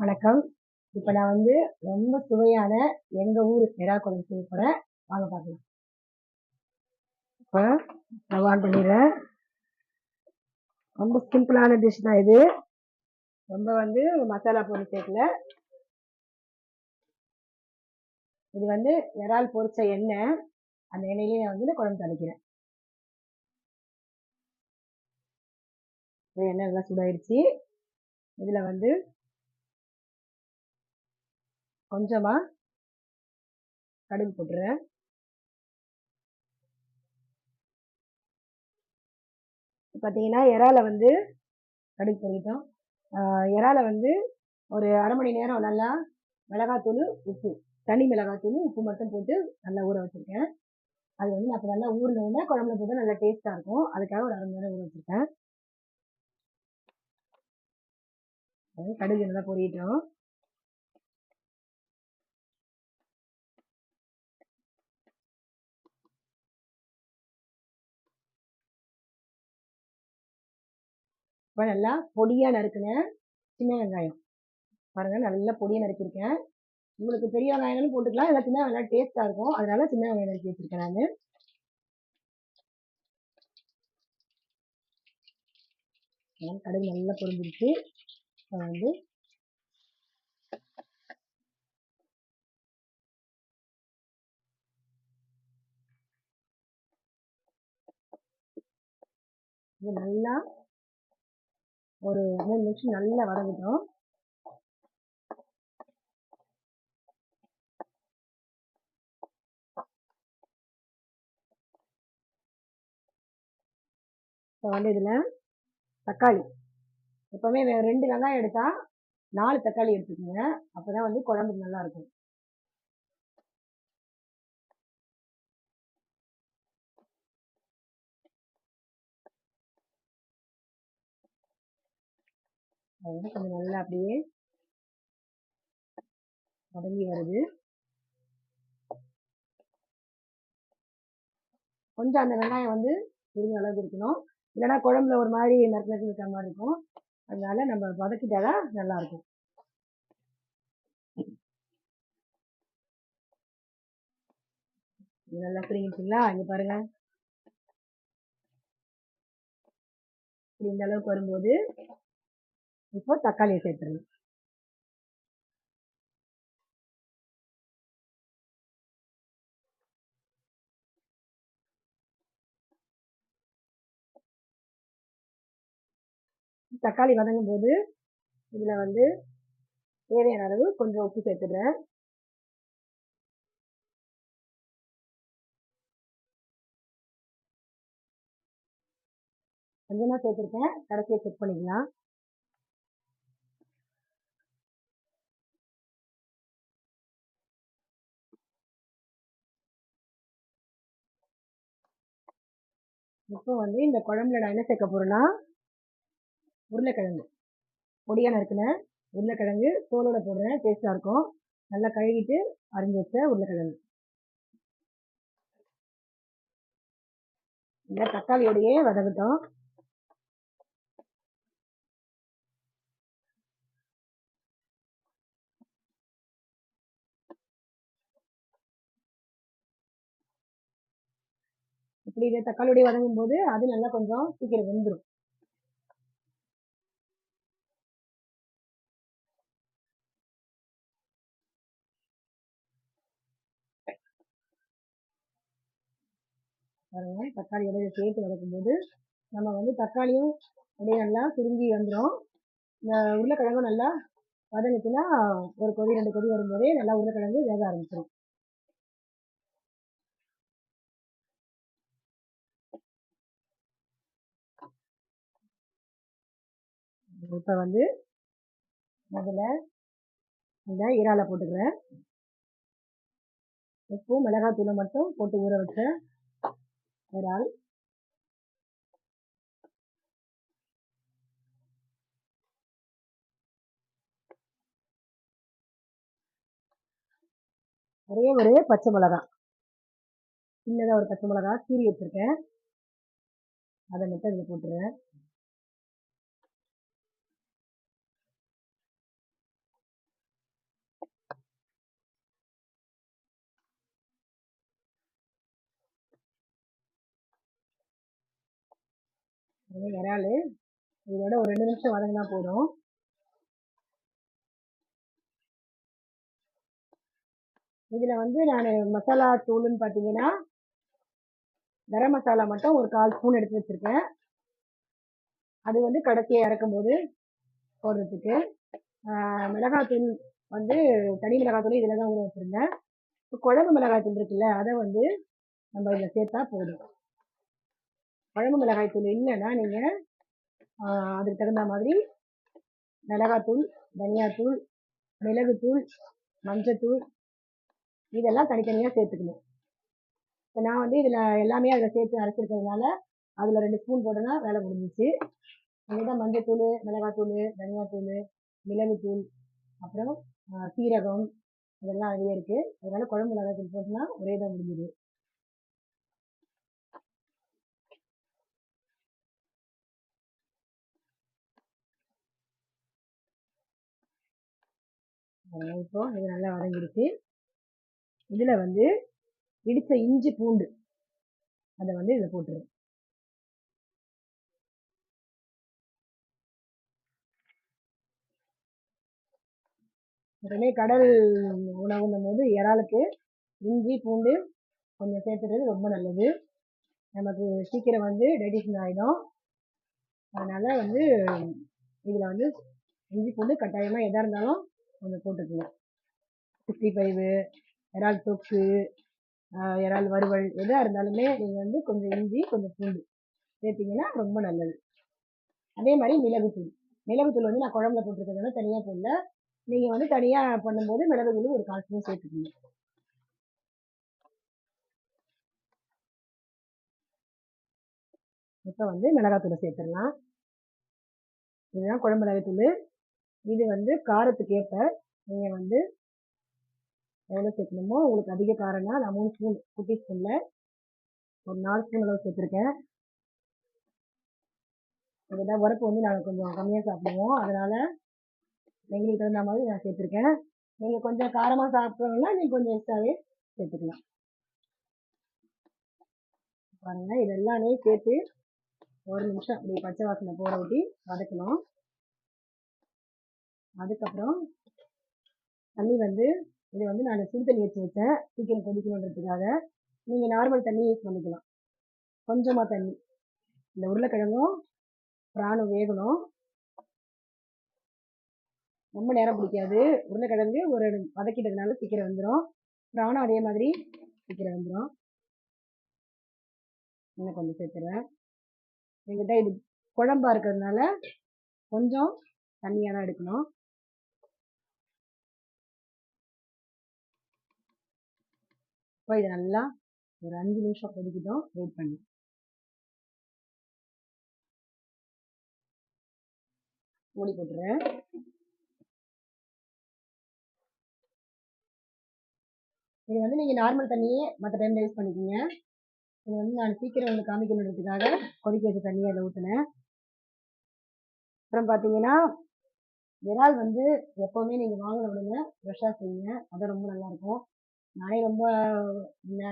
வணக்கம். இப்போ நான் வந்து ரொம்ப சுவையான எங்கள் ஊர் எறா குழம்பு செய்ய போகிறேன் வாங்க பார்க்கலாம். இப்போ நான் ஆன் பண்ணிடுறேன். ரொம்ப சிம்பிளான டிஷ் தான் இது. ரொம்ப வந்து மசாலா பொருள் சேர்க்கல. இது வந்து இறால் பொரிச்ச எண்ணெய். அந்த எண்ணெயிலேயே நான் வந்து நான் குழம்பு தாளிக்கிறேன் எண்ணெய் நல்லா சூடாயிடுச்சு. இதில் வந்து கொஞ்சமா கடுகு போட்டுறேன். பார்த்தீங்கன்னா இறால வந்து கடுகு பொறிட்டோம் இறால வந்து ஒரு அரை மணி நேரம் நல்லா மிளகாத்தூள் உப்பு தனி மிளகாத்தூள் உப்பு மட்டும் போட்டு நல்லா ஊற வச்சுருக்கேன். அது வந்து நான் நல்லா ஊறினோடனே குழம்புல போட்டு நல்லா டேஸ்ட்டாக இருக்கும். அதுக்காக ஒரு அரை மணி நேரம் ஊற வச்சுருக்கேன். கடுகு நல்லா பொரியட்டும் இப்போ நல்லா பொடியாக நறுக்கினேன் சின்ன வெங்காயம். பாருங்கள் நல்லா பொடியாக நறுக்கியிருக்கேன். உங்களுக்கு பெரிய வெங்காயம்னு போட்டுக்கலாம் இல்லை சின்ன வெங்காயம் டேஸ்ட்டாக இருக்கும். அதனால சின்ன வெங்காயம் நறுக்கி வச்சுருக்கேன் நான். கடுகு நல்லா பொரிஞ்சிருச்சு. இப்போ வந்து இது நல்லா ஒரு மூணு நிமிஷம் நல்லா வதங்கட்டும் இப்போ வந்து இதில் தக்காளி. எப்போவுமே ரெண்டு வெங்காயம் எடுத்தால் நாலு தக்காளி எடுத்துக்கோங்க. அப்போ தான் வந்து குழம்புக்கு நல்லாயிருக்கும் இருக்கும் அது வந்து கொஞ்சம் நல்லா அப்படியே வதங்கி வருது. கொஞ்சம் அந்த வெங்காயம் வந்து இருந்த அளவுக்கு இருக்கணும். இல்லைன்னா குழம்புல ஒரு மாதிரி நறுக்கு நறுக்கு இருக்கிற மாதிரி இருக்கும். அதனால நம்ம வதக்கிட்டாதான் நல்லா இருக்கும் நல்லா புரிஞ்சுங்களா இங்க பாருங்க. இந்த அளவுக்கு வரும்போது இப்போ தக்காளியை சேர்த்துருங்க தக்காளி வதங்கும் போது இதில் வந்து தேவையான அளவு கொஞ்சம் உப்பு சேர்த்துடுறேன். கொஞ்சமாக சேர்த்துருக்கேன். கடைசியை செக் பண்ணிக்கலாம். இப்போ வந்து இந்த குழம்புல நான் என்ன சேர்க்க போறேன்னா உருளைக்கிழங்கு. பொடியாக நறுக்கினேன் உருளைக்கிழங்கு தோலோட போடுறேன் டேஸ்ட்டாக இருக்கும். நல்லா கழுவிட்டு அரிஞ்சு வச்ச உருளைக்கிழங்கு. இந்த தக்காளியோடையே வதங்கட்டும் இப்படி இதை வதங்கும் போது அது நல்லா கொஞ்சம் சீக்கிரம் வெந்துடும் பாருங்க தக்காளியோட சேர்த்து வதக்கும் போது நம்ம வந்து தக்காளியும் அப்படியே நல்லா சுருங்கி வந்துடும் இந்த உருளைக்கிழங்கும் நல்லா வதங்கிச்சுன்னா ஒரு கொதி ரெண்டு கொதி வரும்போதே நல்லா உருளைக்கிழங்கு வேக ஆரம்பிச்சிடும் இப்போ வந்து முதல்ல இந்த இறாலை போட்டுக்கிறேன். உப்பும் மிளகாத்தூளை மட்டும் போட்டு ஊற வச்ச இறால் ஒரே ஒரு பச்சை மிளகா சின்னதாக ஒரு பச்சை மிளகா கீறி வச்சுருக்கேன். அதை மட்டும் இதில் போட்டுருவேன் பாருங்க இறால் இதோட ஒரு ரெண்டு நிமிஷம் வதங்கினா போதும். இதுல வந்து நான் மசாலா தூளுன்னு பார்த்தீங்கன்னா கரம் மசாலா மட்டும் ஒரு கால் ஸ்பூன் எடுத்து வச்சிருக்கேன். அது வந்து கடைசியாக இறக்கும் போது போடுறதுக்கு மிளகாத்தூள் வந்து தனி மிளகாத்தூள் இதில் தான் ஊற வச்சிருந்தேன். இப்போ குழம்பு மிளகாத்தூள் இருக்குல்ல அதை வந்து நம்ம இதில் சேர்த்தா போதும். குழம்பு மிளகாய் தூள் இல்லைன்னா நீங்கள் அதுக்கு தகுந்த மாதிரி மிளகாத்தூள் தனியாத்தூள் மிளகுத்தூள் மஞ்சத்தூள் இதெல்லாம் தனித்தனியாக சேர்த்துக்கணும். இப்போ நான் வந்து இதில் எல்லாமே அதில் சேர்த்து அரைச்சிருக்கிறதுனால அதில் ரெண்டு ஸ்பூன் போட்டேன்னா வேலை முடிஞ்சிச்சு. தான் மஞ்சத்தூள் மிளகாத்தூள் தனியாத்தூள் மிளகுத்தூள் அப்புறம் சீரகம் இதெல்லாம் அதிலே இருக்குது அதனால் குழம்பு மிளகாத்தூள் போட்டோன்னா ஒரே தான் முடிஞ்சுது இப்போ இது நல்லா வதங்கிடுச்சு. இதில் வந்து இடித்த இஞ்சி பூண்டு. அதை வந்து இதில் போட்டுரு உடனே கடல் உணவுன்னும் போது இறாலுக்கு இஞ்சி பூண்டு கொஞ்சம் சேர்த்துறது ரொம்ப நல்லது. நமக்கு சீக்கிரம் வந்து டைஜஷன் ஆகிடும் அதனால் வந்து இதில் வந்து இஞ்சி பூண்டு கட்டாயமாக எதாக இருந்தாலும் கொஞ்சம் போட்டுக்கலாம் சிக்ஸ்டி ஃபைவு இறால் தொக்கு இறால் வறுவல் எதாக இருந்தாலுமே நீங்கள் வந்து கொஞ்சம் இஞ்சி கொஞ்சம் பூண்டு சேர்த்திங்கன்னா ரொம்ப நல்லது. அதே மாதிரி மிளகுத்தூள். மிளகுத்தூள் வந்து நான் குழம்புல போட்டிருக்கிறதுனால தனியாக போடல. நீங்கள் வந்து தனியாக பண்ணும்போது மிளகுத்தூள் ஒரு கால் ஸ்பூன் சேர்த்துக்கணும் இப்போ வந்து மிளகாத்தூளை சேர்த்துடலாம். இதுதான் குழம்பு மிளகாத்தூள். இது வந்து காரத்துக்கு ஏற்ப நீங்கள் வந்து எவ்வளோ சேர்க்கணுமோ உங்களுக்கு அதிக காரம்னா நான் மூணு ஸ்பூன் குட்டி ஸ்பூனில் ஒரு நாலு ஸ்பூன் அளவு சேர்த்துருக்கேன். அதுதான் உரப்பு வந்து நாங்கள் கொஞ்சம் கம்மியாக சாப்பிடுவோம். அதனால் எங்களுக்கு தகுந்த மாதிரி நான் சேர்த்துருக்கேன். நீங்கள் கொஞ்சம் காரமாக சாப்பிட்றவங்கன்னா நீங்கள் கொஞ்சம் எக்ஸ்ட்ராவே சேர்த்துக்கலாம். பாருங்க இது எல்லாமே சேர்த்து ஒரு நிமிஷம் அப்படி பச்சை வாசனை போட ஊட்டி வதக்கணும். அதுக்கப்புறம் தண்ணி வந்து இது வந்து நான் சுடு தண்ணி வச்சு வச்சேன். சீக்கிரம் கொதிக்கணுன்றதுக்காக. நீங்கள் நார்மல் தண்ணி யூஸ் பண்ணிக்கலாம். கொஞ்சமாக தண்ணி. இந்த உருளைக்கிழங்கும் பிராணும் வேகணும். ரொம்ப நேரம் பிடிக்காது. உருளைக்கிழங்கு ஒரு வதக்கிட்டதுனால சீக்கிரம் வந்துடும் பிராணும் அதே மாதிரி சீக்கிரம் வந்துடும் இன்னும் கொஞ்சம் சேர்த்துறேன். எங்கிட்ட இது குழம்பா இருக்கிறதுனால கொஞ்சம் தண்ணியாக தான் எடுக்கணும். இப்போ இது நல்லா ஒரு அஞ்சு நிமிஷம் கொதிக்கிட்டோம். வெயிட் பண்ணி. மூடி போட்டுறேன் இது வந்து நீங்கள் நார்மல் தண்ணியே மற்ற டைமில் யூஸ் பண்ணிக்கோங்க. இது வந்து நான் சீக்கிரம் உங்களுக்கு காமிக்கணுன்றதுக்காக கொதிக்க வச்ச தண்ணியை அதில் ஊற்றினேன் அப்புறம் பார்த்தீங்கன்னா விரால் வந்து எப்போவுமே நீங்கள் வாங்கின உடனே ஃப்ரெஷ்ஷாக செய்யுங்க. அது ரொம்ப நல்லாயிருக்கும் நானே ரொம்ப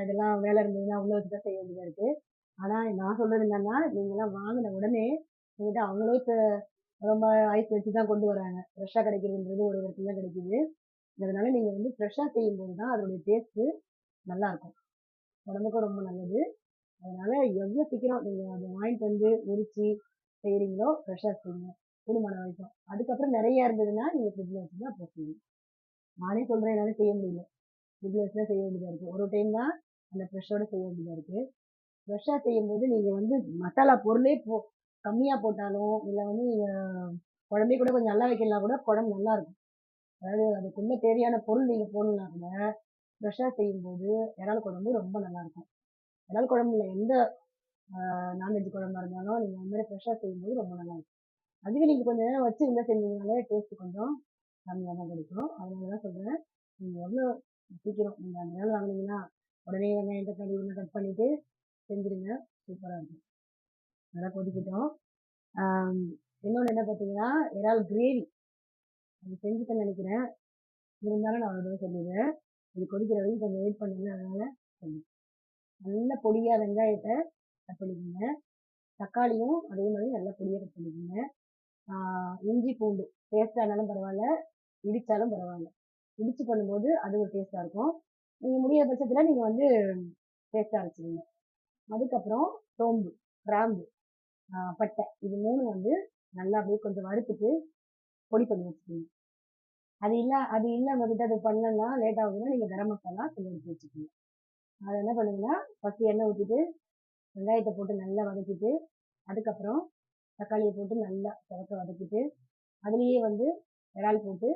இதெல்லாம் வேலை இருந்ததுன்னா அவ்வளோ இதுதான் செய்ய வேண்டியதாக இருக்குது ஆனால் நான் சொல்கிறது என்னன்னா நீங்களாம் வாங்கின உடனே எங்கிட்ட அவங்களே இப்போ ரொம்ப ஐஸ் வச்சு தான் கொண்டு வராங்க. ஃப்ரெஷ்ஷாக கிடைக்கிறதுன்றது ஒரு இடத்துல தான் கிடைக்குது. அதனால நீங்கள் வந்து ஃப்ரெஷ்ஷாக செய்யும்போது தான் அதோடைய டேஸ்ட்டு நல்லாயிருக்கும் உடம்புக்கும் ரொம்ப நல்லது. அதனால எவ்வளோ சீக்கிரம் நீங்கள் அதை வாங்கிட்டு வந்து உரிச்சு செய்கிறீங்களோ ஃப்ரெஷ்ஷாக செய்யுங்க. கூடுமான வரைக்கும். அதுக்கப்புறம் நிறைய இருந்ததுன்னா நீங்கள் ஃப்ரிட்ஜில் வச்சு தான் அப்புறம் செய்யுங்க நானே சொல்கிறேன் என்னால் செய்ய முடியல. ஃப்ரிட்ஜில் செய்ய வேண்டியதாக இருக்குது ஒரு டைம் தான் அந்த ஃப்ரெஷ்ஷோட செய்ய வேண்டியதாக இருக்குது ஃப்ரெஷ்ஷாக செய்யும்போது நீங்கள் வந்து மசாலா பொருளே போ கம்மியாக போட்டாலும் இல்லை வந்து நீங்கள் குழம்பே கூட கொஞ்சம் நல்லா வைக்கலாம் கூட குழம்பு நல்லா இருக்கும். அதாவது அதுக்குள்ளே தேவையான பொருள் நீங்கள் போடணும்னா கூட ஃப்ரெஷ்ஷாக செய்யும்போது இறால் குழம்பு ரொம்ப நல்லா இருக்கும். இறால் குழம்புல எந்த நான்வெஜ் குழம்பா இருந்தாலும் நீங்கள் அந்த மாதிரி ஃப்ரெஷ்ஷாக செய்யும்போது ரொம்ப நல்லாயிருக்கும் அதுவே நீங்கள் கொஞ்சம் நேரம் வச்சு என்ன செஞ்சீங்கனாலே டேஸ்ட் கொஞ்சம் கம்மியாக தான் கிடைக்கும். அதனால தான் சொல்கிறேன் நீங்கள் எவ்வளோ சீக்கிரம் நீங்கள் அந்த நாள் வாங்கினீங்கன்னா உடனே வெங்காயம் தக்காளி கட் பண்ணிவிட்டு செஞ்சுருங்க. சூப்பராக இருக்கும். நல்லா கொதிக்கட்டும். இன்னொன்று என்ன பார்த்தீங்கன்னா இறால் கிரேவி அது செஞ்சுட்டேன்னு நினைக்கிறேன். இருந்தாலும் நான் ஒரு சொல்லிடுவேன் சொல்லிடுறேன். இது கொதிக்கிற வரைக்கும் கொஞ்சம் வெயிட் பண்ணுங்க. அதனால் சொல்லுவேன் நல்ல பொடியாக வெங்காயத்தை கட் பண்ணிக்கோங்க. தக்காளியும் அதே மாதிரி நல்லா பொடியாக கட் பண்ணிக்கோங்க. இஞ்சி பூண்டு பேஸ்ட்டாக இருந்தாலும் பரவாயில்ல இடித்தாலும் பரவாயில்ல. இடிச்சு பண்ணும்போது அது ஒரு டேஸ்ட்டாக இருக்கும். நீங்கள் முடியாத பட்சத்தில் நீங்கள் வந்து டேஸ்ட்டாக வச்சுக்கோங்க. அதுக்கப்புறம் சோம்பு கிராம்பு பட்டை இது மூணு வந்து நல்லா அப்படியே கொஞ்சம் வறுத்துட்டு பொடி பண்ணி வச்சுக்கோங்க. அது இல்லை அது இல்லை உங்ககிட்ட அது பண்ணலன்னா லேட் ஆகுதுன்னா நீங்கள் கரம் மசாலா கொஞ்சம் எடுத்து வச்சுக்கோங்க. அதை என்ன பண்ணுங்கன்னா ஃபஸ்ட்டு எண்ணெய் ஊற்றிட்டு வெங்காயத்தை போட்டு நல்லா வதக்கிட்டு அதுக்கப்புறம் தக்காளியை போட்டு நல்லா சிவக்க வதக்கிட்டு அதுலேயே வந்து இறால் போட்டு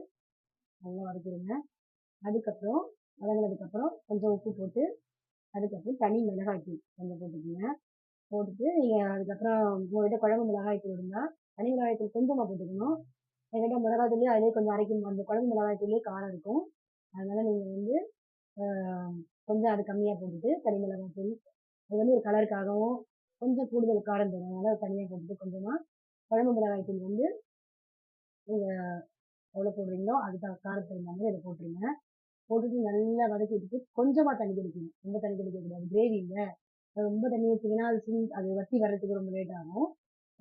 நல்லா வதக்கிடுங்க. அதுக்கப்புறம் வதங்கினதுக்கப்புறம் கொஞ்சம் உப்பு போட்டு அதுக்கப்புறம் தனி மிளகாய் தூள் கொஞ்சம் போட்டுக்கோங்க. போட்டுட்டு நீங்கள் அதுக்கப்புறம் உங்கள்கிட்ட குழம்பு மிளகாய் தூள் இருந்தால் தனி மிளகாய் தூள் கொஞ்சமாக போட்டுக்கணும். என்கிட்ட மிளகாய் தூளே அதிலே கொஞ்சம் அரைக்கும் அந்த குழம்பு மிளகாய் தூளே காரம் இருக்கும். அதனால் நீங்கள் வந்து கொஞ்சம் அது கம்மியாக போட்டுட்டு தனி மிளகாய் தூள் அது வந்து ஒரு கலருக்காகவும் கொஞ்சம் கூடுதல் காரம் தரும் அதனால் தனியாக போட்டுட்டு கொஞ்சமாக குழம்பு மிளகாய் தூள் வந்து நீங்கள் எவ்வளோ போடுறீங்களோ அதுக்கு காரத்துக்கு மாதிரி இதை போட்டுருங்க. போட்டுட்டு நல்லா வதக்கி விட்டுட்டு கொஞ்சமாக தண்ணி தெளிக்கணும். ரொம்ப தண்ணி தெளிக்கக்கூடாது. கிரேவி இல்லை ரொம்ப தண்ணி ஊற்றிங்கன்னா அது சிங் அது வத்தி வர்றதுக்கு ரொம்ப லேட் ஆகும்.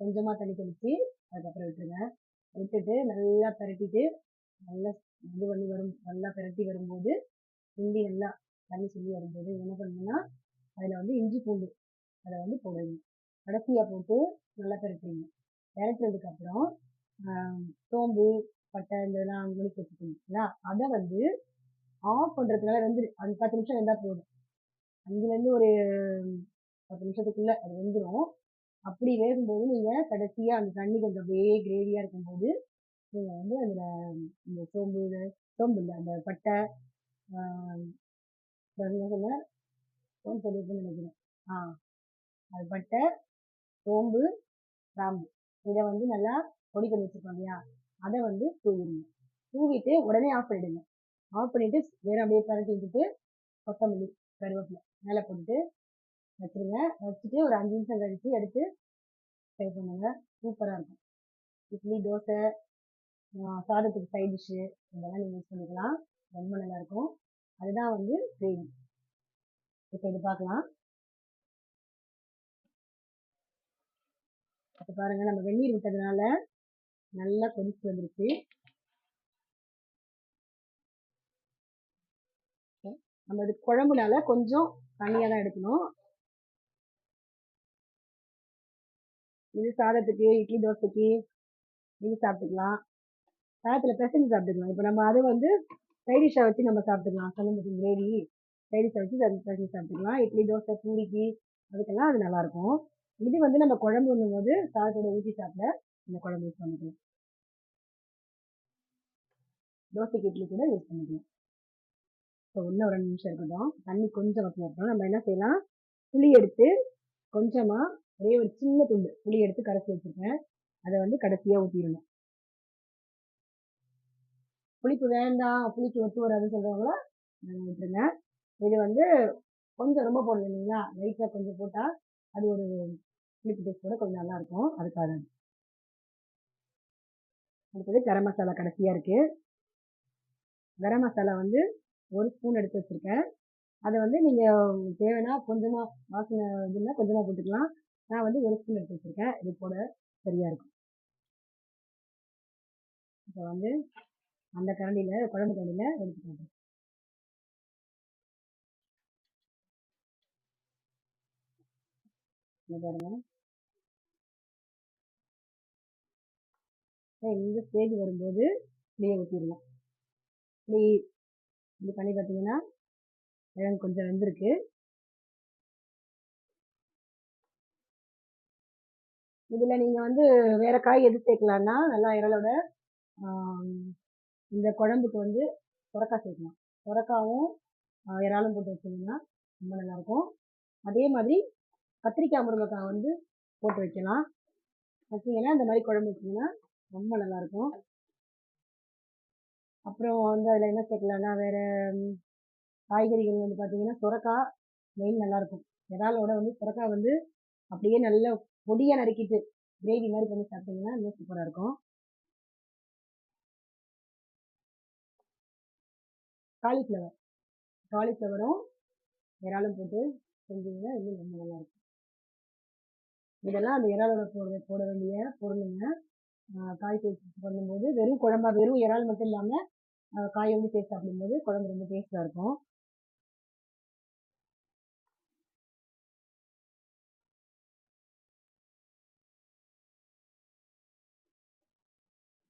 கொஞ்சமாக தண்ணி தெளித்து அதுக்கப்புறம் விட்டுருங்க. விட்டுட்டு நல்லா பரட்டிட்டு நல்லா இது பண்ணி வரும் நல்லா பிரட்டி வரும்போது கிண்டி நல்லா தண்ணி சொல்லி வரும்போது என்ன பண்ணுங்கன்னா அதில் வந்து இஞ்சி பூண்டு அதை வந்து போடுவீங்க கடைசியாக போட்டு நல்லா பிரட்டுறீங்க. பிரட்டினதுக்கப்புறம் சோம்பு பட்டை இந்த இதெல்லாம் நுணுக்கி இல்லையா அதை வந்து ஆஃப் பண்ணுறதுனால வந்து அது பத்து நிமிஷம் இருந்தால் போதும். அஞ்சுலேருந்து ஒரு பத்து நிமிஷத்துக்குள்ளே அது வெந்துடும் அப்படி வேகும்போது நீங்கள் கடைசியாக அந்த தண்ணி கொஞ்சம் அப்படியே கிரேவியாக இருக்கும்போது நீங்கள் வந்து அதில் இந்த சோம்பு இது சோம்பு இல்லை அந்த பட்டை ஆஹ் சொன்னேன் சோம்பு நினைக்கிறேன். ஆ அது பட்டை சோம்பு கிராம்பு. இதை வந்து நல்லா பொடி பண்ணி வச்சுருக்கோம் இல்லையா? அதை வந்து தூவிடுங்க. தூவிட்டு உடனே ஆஃப் பண்ணிடுங்க. ஆஃப் பண்ணிவிட்டு வேறு அப்படியே பரட்டி விட்டுட்டு கொத்தமல்லி கருவேப்பிலை மேலே போட்டுட்டு வச்சுருங்க. வச்சுட்டு ஒரு அஞ்சு நிமிஷம் கழித்து எடுத்து ஃப்ரை பண்ணுங்க. சூப்பராக இருக்கும். இட்லி தோசை சாதத்துக்கு சைட் டிஷ்ஷு இதெல்லாம் நீங்கள் யூஸ் பண்ணிக்கலாம். ரொம்ப நல்லாயிருக்கும் அதுதான் வந்து கிரேவி இப்போ இது பார்க்கலாம் இப்போ பாருங்கள் நம்ம வெந்நீர் விட்டதுனால நல்லா கொதிச்சு வந்துருச்சு. நம்ம இது குழம்புனால கொஞ்சம் தண்ணியாக தான் எடுக்கணும். இது சாதத்துக்கு இட்லி தோசைக்கு இது சாப்பிட்டுக்கலாம். சாதத்தில் பிசைஞ்சு சாப்பிட்டுக்கலாம். இப்போ நம்ம அது வந்து சைடிஷாக வச்சு நம்ம சாப்பிட்டுக்கலாம். சலம்பட்டி கிரேவி சைடிஷாக வச்சு அது பிசைஞ்சு சாப்பிட்டுக்கலாம். இட்லி தோசை பூரிக்கு அதுக்கெல்லாம் அது நல்லாயிருக்கும் இது வந்து நம்ம குழம்பு போது சாதத்தோட ஊற்றி சாப்பிட இந்த குழம்பு யூஸ் பண்ணிக்கலாம். தோசைக்கு இட்லி கூட யூஸ் பண்ணிக்கலாம். இப்போ இன்னும் ஒரு ரெண்டு நிமிஷம் இருக்கட்டும். தண்ணி கொஞ்சம் வசம் இருக்கட்டும் நம்ம என்ன செய்யலாம்? புளி எடுத்து கொஞ்சமாக ஒரே ஒரு சின்ன துண்டு புளி எடுத்து கரைச்சி வச்சுருக்கேன். அதை வந்து கடைசியாக ஊற்றிடணும் புளிப்பு வேண்டாம். புளிக்கு ஒத்து வராதுன்னு சொல்கிறவங்கள விட்டுருங்க. இது வந்து கொஞ்சம் ரொம்ப போடணும் இல்லைங்களா? லைட்டாக கொஞ்சம் போட்டால் அது ஒரு புளிப்பு டேஸ்ட் கூட கொஞ்சம் நல்லாயிருக்கும் அதுக்காக அடுத்தது கரம் மசாலா கடைசியாக இருக்குது கரம் மசாலா வந்து ஒரு ஸ்பூன் எடுத்து வச்சுருக்கேன். அதை வந்து நீங்கள் தேவைன்னா கொஞ்சமாக வாசனை இதுன்னா கொஞ்சமாக போட்டுக்கலாம். நான் வந்து ஒரு ஸ்பூன் எடுத்து வச்சுருக்கேன். இது போட சரியாக இருக்கும். இப்போ வந்து அந்த கரண்டியில் குழம்பு கரண்டியில் எடுத்து காட்டுறேன் இங்க இந்த ஸ்டேஜ் வரும்போது புளியை ஊற்றிடலாம் புளி இது பண்ணி பார்த்தீங்கன்னா கிழங்கு கொஞ்சம் வெந்திருக்கு. இதில் நீங்கள் வந்து வேற காய் எது சேர்க்கலான்னா நல்லா இறலோட இந்த குழம்புக்கு வந்து சுரக்காய் சேர்க்கலாம். சுரக்காவும் இறாலும் போட்டு வச்சிங்கன்னா ரொம்ப நல்லாயிருக்கும். அதே மாதிரி கத்திரிக்காய் முருங்கைக்காய் வந்து போட்டு வைக்கலாம். வச்சிங்கன்னா இந்த மாதிரி குழம்பு வச்சிங்கன்னா ரொம்ப நல்லாயிருக்கும் அப்புறம் வந்து அதில் என்ன சேர்க்கலான்னா வேற காய்கறிகள் வந்து பார்த்தீங்கன்னா சுரக்காய் மெயின் நல்லாயிருக்கும் இறாலோட வந்து சுரக்காய் வந்து அப்படியே நல்லா பொடியாக நறுக்கிட்டு கிரேவி மாதிரி பண்ணி சாப்பிட்டீங்கன்னா இன்னும் சூப்பராக இருக்கும். காலிஃப்ளவர் காலிஃப்ளவரும் இறாலும் போட்டு செஞ்சீங்கன்னா இன்னும் ரொம்ப நல்லாயிருக்கும் இதெல்லாம் அந்த இறாலோட போட போட வேண்டிய பொருளுங்க. காய் சேர்த்து பண்ணும்போது வெறும் குழம்பா வெறும் இறால் மட்டும் இல்லாமல் காய் வந்து சேர்த்து சாப்பிடும்போது குழம்பு ரொம்ப டேஸ்ட்டாக இருக்கும்.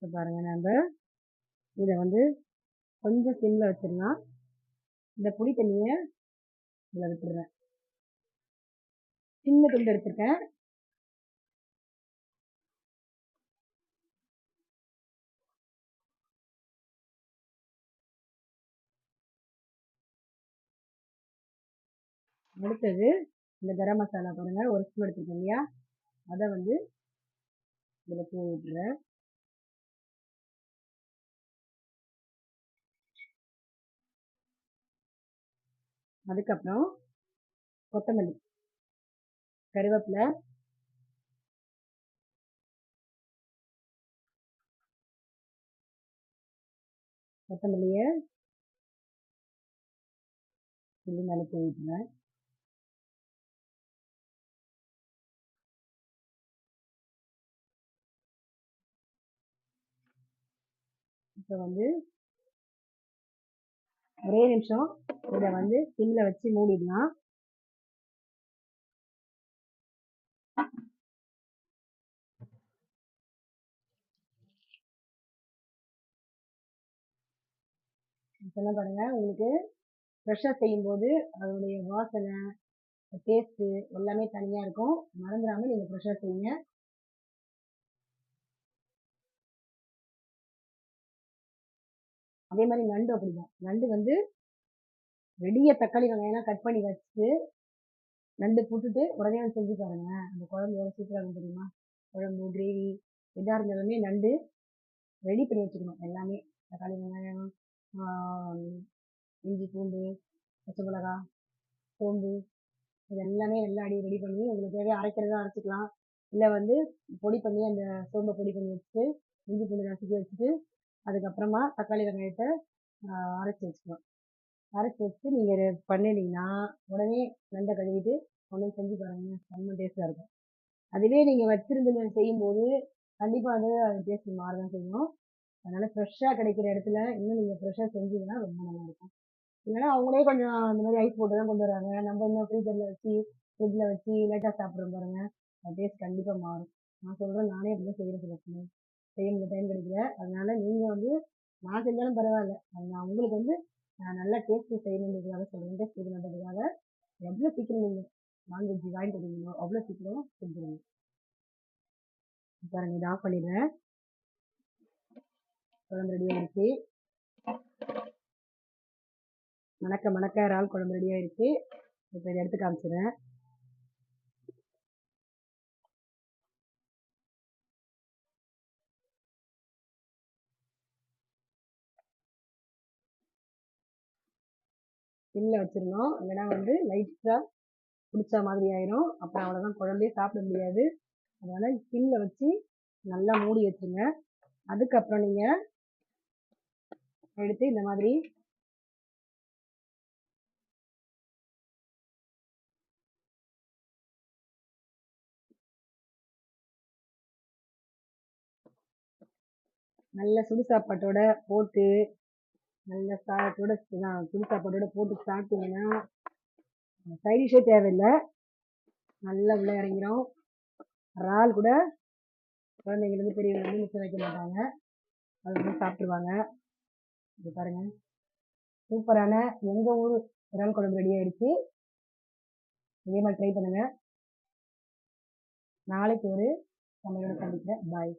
இப்போ பாருங்க நம்ம இதை வந்து கொஞ்சம் சிம்மில் வச்சிடலாம். இந்த புளி தண்ணியை இதில் விட்டுடுறேன். சின்ன துண்டு எடுத்துருக்கேன். அடுத்தது இந்த கரம் மசாலா பாருங்க ஒரு ஸ்பூன் எடுத்துருக்கேன் இல்லையா? அதை வந்து இதில் தூவி விட்டுறேன் அதுக்கப்புறம் கொத்தமல்லி கருவேப்பிலை கொத்தமல்லியை சொல்லி மேலே தூவிட்டுறேன் இப்போ வந்து ஒரே நிமிஷம். இதை வந்து சிம்மில் வச்சு மூடிடலாம் சொன்ன பாருங்க உங்களுக்கு ஃப்ரெஷ்ஷாக செய்யும்போது அதோடைய வாசனை டேஸ்ட்டு எல்லாமே தனியாக இருக்கும். மறந்துடாமல் நீங்கள் ஃப்ரெஷ்ஷாக செய்யுங்க. அதே மாதிரி நண்டு அப்படிதான். நண்டு வந்து ரெடிய தக்காளி வெங்காயம்லாம் கட் பண்ணி வச்சுட்டு நண்டு போட்டுட்டு உடனே வந்து செஞ்சு பாருங்க. அந்த குழம்பு எவ்வளோ சூப்பராக இருக்கும் தெரியுமா? குழம்பு கிரேவி எதாக இருந்தாலுமே நண்டு ரெடி பண்ணி வச்சுக்கணும். எல்லாமே தக்காளி வெங்காயம் இஞ்சி பூண்டு பச்சை மிளகா சோம்பு இது எல்லாமே எல்லா அடி ரெடி பண்ணி உங்களுக்கு தேவையாக அரைக்கிறதா அரைச்சிக்கலாம். இல்லை வந்து பொடி பண்ணி அந்த சோம்பை பொடி பண்ணி வச்சுட்டு இஞ்சி பூண்டு நசுக்கி வச்சுட்டு அதுக்கப்புறமா தக்காளி வெங்காயத்தை அரைச்சி வச்சுக்கணும். அரைச்சி வச்சுட்டு நீங்கள் பண்ணினீங்கன்னா உடனே நண்டை கழுவிட்டு உடனே செஞ்சு பாருங்க. செம்ம டேஸ்ட்டாக இருக்கும். அதுவே நீங்கள் வச்சுருந்து செய்யும்போது கண்டிப்பாக அது அது டேஸ்ட் மாற தான் செய்யும். அதனால் ஃப்ரெஷ்ஷாக கிடைக்கிற இடத்துல இன்னும் நீங்கள் ஃப்ரெஷ்ஷாக செஞ்சீங்கன்னா ரொம்ப நல்லாயிருக்கும் இல்லைன்னா அவங்களே கொஞ்சம் அந்த மாதிரி ஐஸ் போட்டு தான் கொண்டு வராங்க. நம்ம இன்னும் ஃப்ரீசரில் வச்சு ஃப்ரிட்ஜில் வச்சு லேட்டாக சாப்பிட்றோம் பாருங்கள் அது டேஸ்ட் கண்டிப்பாக மாறும். நான் சொல்கிறேன் நானே அப்படி தான் செய்கிறேன் சில செய்ய முடிய டைம் கிடைக்கல அதனால நீங்கள் வந்து நான் செஞ்சாலும் பரவாயில்ல. அது நான் உங்களுக்கு வந்து நான் நல்லா டேஸ்ட்டு செய்யணுன்றதுக்காக சொல்கிறேன் டேஸ்ட் இது பண்ணுறதுக்காக எவ்வளோ சீக்கிரம் நீங்கள் நான்வெஜ் வாங்கிட்டு வரீங்களோ அவ்வளோ சீக்கிரம் செஞ்சுருங்க பாருங்க இதை ஆஃப் பண்ணிடுறேன். குழம்பு ரெடி ஆயிடுச்சு. மணக்க மணக்க இறால் குழம்பு ரெடி ஆயிடுச்சு. இப்போ இதை எடுத்து காமிச்சிடுறேன். சிம்மில் வச்சிடணும் இல்லைன்னா வந்து லைட்டாக பிடிச்ச மாதிரி ஆயிரும். அப்புறம் அவ்வளோதான் குழம்பே சாப்பிட முடியாது. அதனால் சிம்மில் வச்சு நல்லா மூடி வச்சுருங்க. அதுக்கப்புறம் நீங்கள் எடுத்து இந்த மாதிரி நல்ல சுடு சாப்பாட்டோட போட்டு நல்ல சாதத்தோட சுடு சாப்பாட்டோட போட்டு சாப்பிட்டீங்கன்னா சைடிஷே தேவையில்லை. நல்லா உள்ளே இறங்கிடும் இறால் கூட குழந்தைங்கலேருந்து பெரியவங்க வந்து மிச்சம் வைக்க மாட்டாங்க. அது வந்து சாப்பிட்ருவாங்க இது பாருங்க. சூப்பரான எங்கள் ஊர் இறால் குழம்பு ரெடி ஆயிடுச்சு. இதே மாதிரி ட்ரை பண்ணுங்கள் நாளைக்கு ஒரு சமையல் சந்திக்கிறேன். பாய்